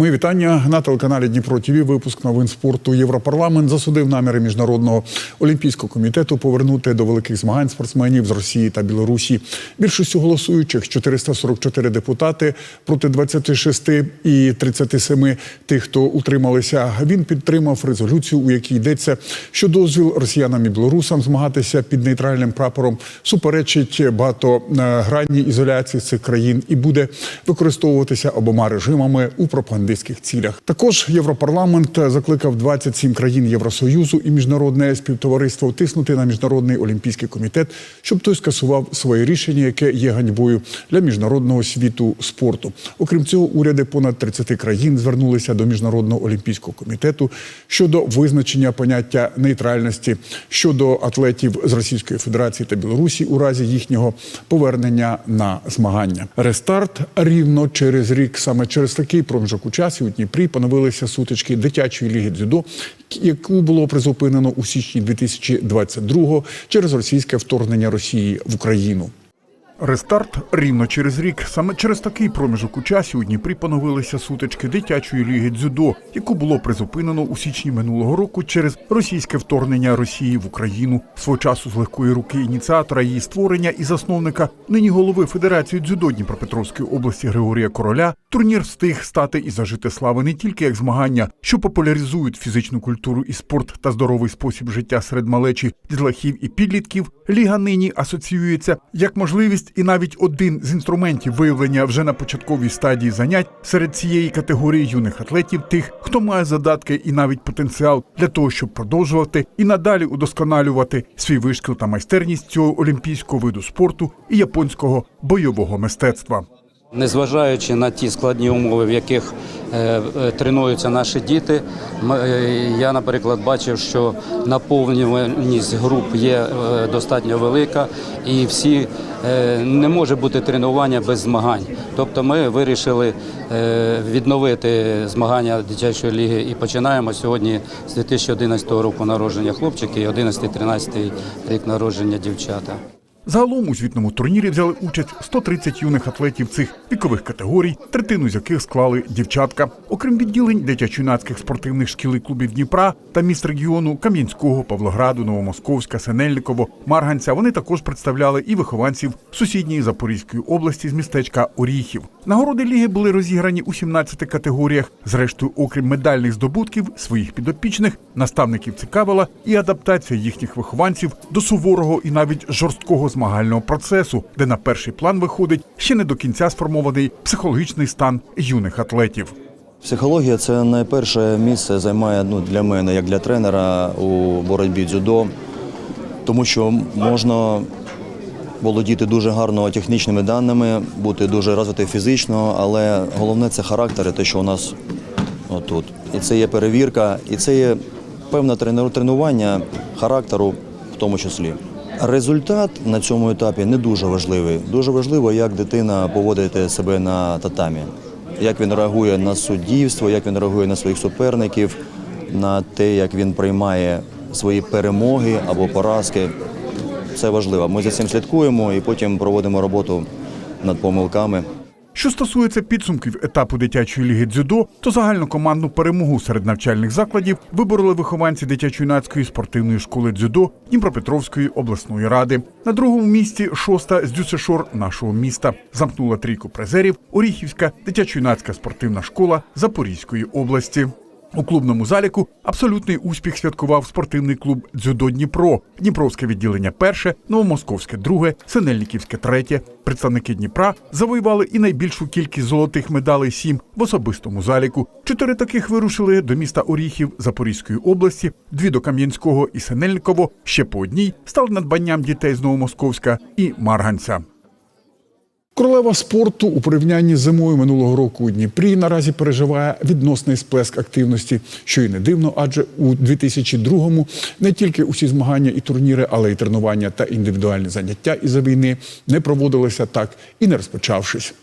Мої вітання на телеканалі Дніпро ТВ. Випуск новин спорту. Європарламент засудив наміри міжнародного олімпійського комітету повернути до великих змагань спортсменів з Росії та Білорусі. Більшістю голосуючих 444 депутати проти 26 і 37 тих, хто утрималися. Він підтримав резолюцію, у якій йдеться, що дозвіл росіянам і білорусам змагатися під нейтральним прапором суперечить багатогранній ізоляції цих країн і буде використовуватися обома режимами у пропагандистських цілях. Також Європарламент закликав 27 країн Євросоюзу і міжнародне співтовариство тиснути на міжнародний олімпійський комітет, щоб той скасував своє рішення, яке є ганьбою для міжнародного світу спорту. Окрім цього, уряди понад 30 країн звернулися до міжнародного олімпійського комітету щодо визначення поняття нейтральності щодо атлетів з Російської Федерації та Білорусі у разі їхнього повернення на змагання. Рестарт рівно через рік. Саме через такий проміжок у часі у Дніпрі поновилися сутички дитячої ліги дзюдо, яку було призупинено у січні 2022-го через російське вторгнення Росії в Україну. Рестарт рівно через рік. Саме через такий проміжок у часі у Дніпрі поновилися сутички дитячої ліги дзюдо, яку було призупинено у січні минулого року через російське вторгнення Росії в Україну. Свого часу з легкої руки ініціатора її створення і засновника нині голови Федерації дзюдо Дніпропетровської області Григорія Короля. Турнір встиг стати і зажити слави не тільки як змагання, що популяризують фізичну культуру і спорт та здоровий спосіб життя серед малечі, дітлахів і підлітків. Ліга нині асоціюється як можливість і навіть один з інструментів виявлення вже на початковій стадії занять серед цієї категорії юних атлетів, тих, хто має задатки і навіть потенціал для того, щоб продовжувати і надалі удосконалювати свій вишкіл та майстерність цього олімпійського виду спорту і японського бойового мистецтва. Незважаючи на ті складні умови, в яких е, е, тренуються наші діти, е, я, наприклад, бачив, що наповнюваність груп є достатньо велика, і всі не може бути тренування без змагань. Тобто, ми вирішили відновити змагання дитячої ліги і починаємо сьогодні з 2011 року народження хлопчики і 11-13 рік народження дівчата. Загалом у звітному турнірі взяли участь 130 юних атлетів цих вікових категорій, третину з яких склали дівчатка. Окрім відділень дитячо-юнацьких спортивних шкіл і клубів Дніпра та міст регіону Кам'янського, Павлограду, Новомосковська, Синельниково, Марганця. Вони також представляли і вихованців сусідньої Запорізької області з містечка Оріхів. Нагороди ліги були розіграні у 17 категоріях. Зрештою, окрім медальних здобутків своїх підопічних, наставників цікавила і адаптація їхніх вихованців до суворого і навіть жорсткого змагального процесу, де на перший план виходить ще не до кінця сформований психологічний стан юних атлетів. Психологія це найперше місце займає ну, для мене, як для тренера у боротьбі дзюдо, тому що можна володіти дуже гарно технічними даними, бути дуже розвитим фізично, але головне це характер, те, що у нас отут. І це є перевірка, і це є певне тренування характеру в тому числі. Результат на цьому етапі не дуже важливий. Дуже важливо, як дитина поводить себе на татамі, як він реагує на суддівство, як він реагує на своїх суперників, на те, як він приймає свої перемоги або поразки. Це важливо. Ми за цим слідкуємо і потім проводимо роботу над помилками. Що стосується підсумків етапу дитячої ліги дзюдо, то загальнокомандну перемогу серед навчальних закладів вибороли вихованці дитячо-юнацької спортивної школи дзюдо Дніпропетровської обласної ради. На другому місці шоста з Дюсешор нашого міста замкнула трійку призерів Оріхівська дитячо-юнацька спортивна школа Запорізької області. У клубному заліку абсолютний успіх святкував спортивний клуб Дзюдо Дніпро, Дніпровське відділення перше, Новомосковське друге, Синельниківське третє. Представники Дніпра завоювали і найбільшу кількість золотих медалей сім в особистому заліку. Чотири таких вирушили до міста Оріхів Запорізької області, дві до Кам'янського і Синельниково. Ще по одній стали надбанням дітей з Новомосковська і Марганця. Королева спорту у порівнянні з зимою минулого року у Дніпрі наразі переживає відносний сплеск активності, що й не дивно, адже у 2002-му не тільки усі змагання і турніри, але й тренування та індивідуальні заняття із-за війни не проводилися так і не розпочавшись.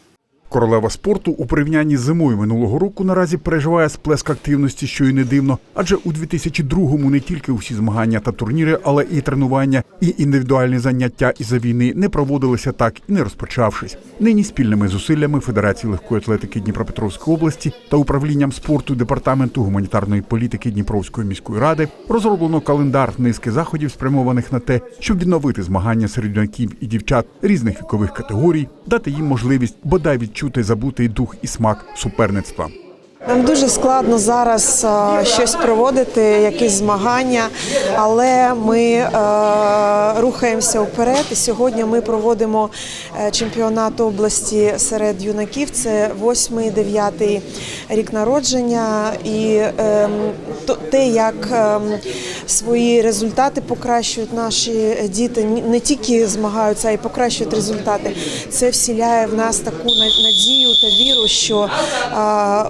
Королева спорту у порівнянні з зимою минулого року наразі переживає сплеск активності, що й не дивно. Адже у 2002-му не тільки усі змагання та турніри, але і тренування, і індивідуальні заняття із-за війни не проводилися так і не розпочавшись. Нині спільними зусиллями Федерації легкої атлетики Дніпропетровської області та управлінням спорту департаменту гуманітарної політики Дніпровської міської ради розроблено календар низки заходів, спрямованих на те, щоб відновити змагання серед юнаків і дівчат різних вікових категорій, дати їм можливість бодай відчути забутий дух і смак суперництва. Нам дуже складно зараз щось проводити, якісь змагання, але ми е, рухаємося вперед. Сьогодні ми проводимо е, чемпіонат області серед юнаків. Це 8-9 рік народження, і ем, те, як ем, свої результати покращують наші діти, не тільки змагаються, а й покращують результати. Це вселяє в нас таку надію та віру, що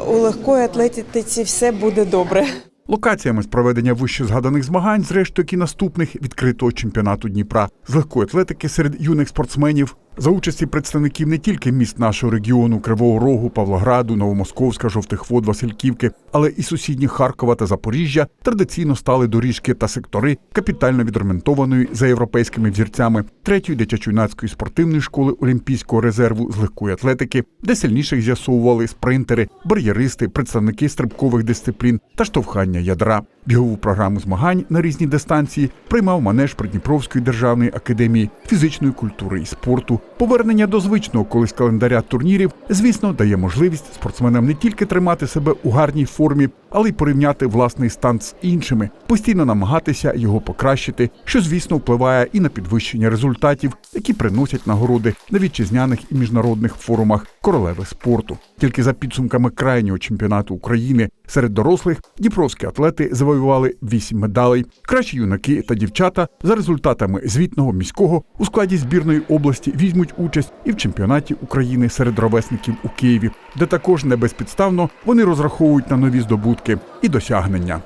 у легкої атлетиці все буде добре. Локаціями з проведення вище згаданих змагань, зрештою, і наступних відкритого чемпіонату Дніпра з легкої атлетики серед юних спортсменів за участі представників не тільки міст нашого регіону Кривого Рогу, Павлограду, Новомосковська, Жовтих Вод, Васильківки, але і сусідніх Харкова та Запоріжжя традиційно стали доріжки та сектори капітально відремонтованої за європейськими взірцями третьої дитячо-юнацької спортивної школи Олімпійського резерву з легкої атлетики, де сильніших з'ясовували спринтери, бар'єристи, представники стрибкових дисциплін та штовхання ядра. Бігову програму змагань на різні дистанції приймав манеж Придніпровської державної академії фізичної культури і спорту. Повернення до звичного колись календаря турнірів, звісно, дає можливість спортсменам не тільки тримати себе у гарній формі, але й порівняти власний стан з іншими, постійно намагатися його покращити, що звісно впливає і на підвищення результатів, які приносять нагороди на вітчизняних і міжнародних форумах королеви спорту. Тільки за підсумками крайнього чемпіонату України серед дорослих дніпровські атлети завоювали 8 медалей. Кращі юнаки та дівчата за результатами звітного міського у складі збірної області візьмуть участь і в чемпіонаті України серед ровесників у Києві, де також не безпідставно вони розраховують на нові здобутки і досягнення.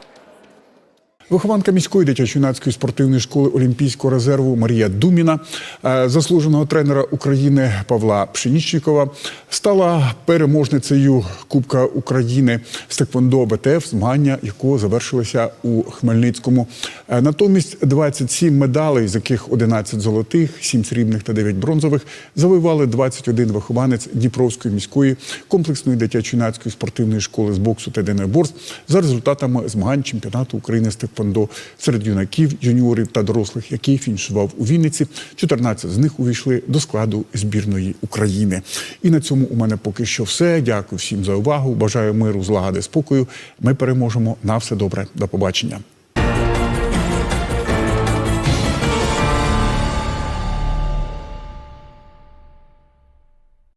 Вихованка міської дитячо-юнацької спортивної школи Олімпійського резерву Марія Думіна, е, заслуженого тренера України Павла Пшенічникова, стала переможницею Кубка України з Теквондо БТФ, змагання якого завершилося у Хмельницькому. Е, Натомість 27 медалей, з яких 11 золотих, 7 срібних та 9 бронзових, завоювали 21 вихованець Дніпровської міської комплексної дитячо-юнацької спортивної школи з боксу та єдиноборств за результатами змагань чемпіонату України з Теквондо серед юнаків, юніорів та дорослих, який фінішував у Вінниці. 14 з них увійшли до складу збірної України. І на цьому у мене поки що все. Дякую всім за увагу. Бажаю миру, злагоди, спокою. Ми переможемо. На все добре. До побачення.